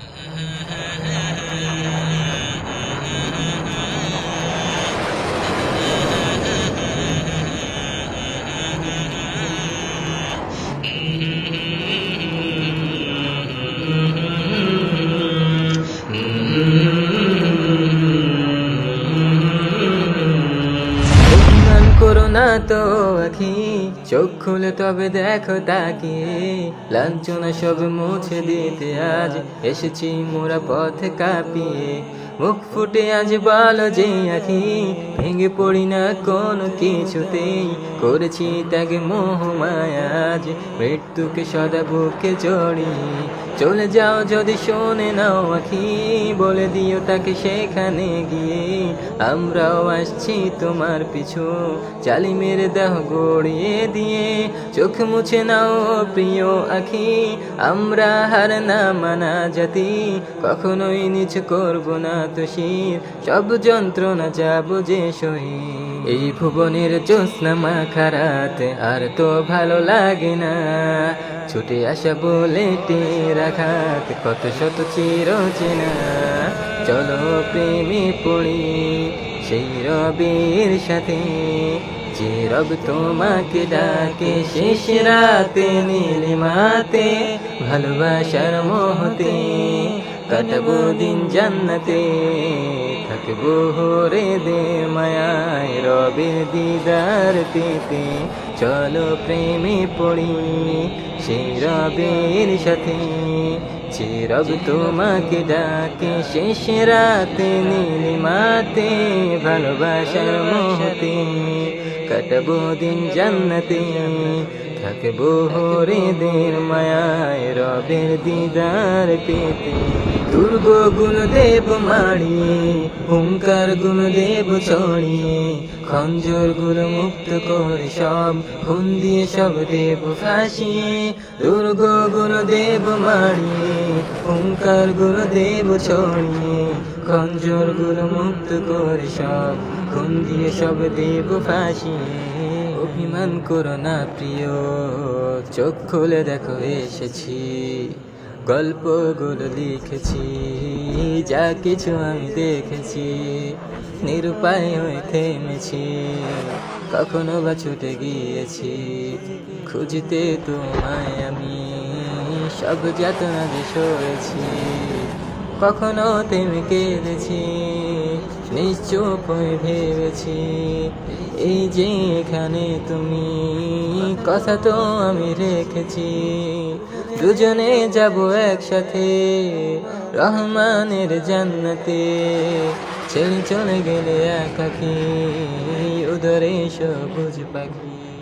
Mm-hmm. তো আখি, চোখ খুলে তবে দেখো তাকে লাঞ্ছনা সব মুছে দিতে আজ এসেছি মোরা পথে কাঁপিয়ে। মুখ ফুটে আজ বলো যে আখি, ভেঙে পড়ি না কোনো কিছুতেই। করেছি তাকে মোহ মায়া আজ মৃত্যুকে সদা বুকে জড়িয়ে। চলে যাও যদি শোনে নাও আখি, বলে দিও তাকে সেখানে গিয়ে। আমরাও আসছি তোমার পিছু চালি মেরে দেহ গড়িয়ে দিয়ে। চোখ মুছে নাও প্রিয় আখি, আমরা হার না মানা জাতি। কখনোই নিচ করব না তো শির সব যন্ত্রণা যাব যে সহি এই ভুবনের জ্যোৎস্না মাখারাত আর তো ভালো লাগে না। ছুটে আসা বলে রাখাত কত শত চির চেনা চলো প্রেমে পড়ি সেই রবির সাথে। যে রব তোমাকে ডাকে, শেষ রাতে নীলিমাতে ভালোবাসার মোহতে, কাটাবো দিন জান্নাতে, থাকব হরে দে মায়ায়, রবের দিদার পেতে, চলো প্রেমে পড়ি সেই রবের সাথে, যে রব তোমাকে ডাকে, শেষ রাতে নীলিমাতে ভালোবাসার মোহতে। কাটাবো দিন জান্নাতে থাকব হরে দের মায়ায়, রবের দিদার পেতে। দুর্গ গুণ দেব মাড়িয়ে, হুঙ্কার গুণ দেব ছড়িয়ে, খঞ্জর গুণ মুক্ত করে সব খুন দিয়ে সব দেব ফাঁসিয়ে। দুর্গ গুণ দেব মাড়িয়ে, হুঙ্কার গুণ দেব ছড়িয়ে খঞ্জর গুণ মুক্ত করে সব খুন দিয়ে সব দেব ফাঁসিয়ে অভিমান করো না প্রিয়, চোখ খুলে দেখো, এসেছি। গল্পগুলো লিখেছি, যা কিছু আমি দেখেছি, নিরুপায় হয়ে থেমেছি। কখনো বা ছুটে গিয়েছি, খুঁজতে তোমায় আমি, সব যাতনা সরেছি। কখনো থেমে কেঁদেছি, নিশ্চুপ হয়ে ভেবেছি। এই যে এখানে তুমি, কথা তো আমি রেখেছি। দুজনে যাব একসাথে, রহমানের জান্নাতে। ছেড়ে চলে গেলে একাকি, উদরে সবুজ পাখি।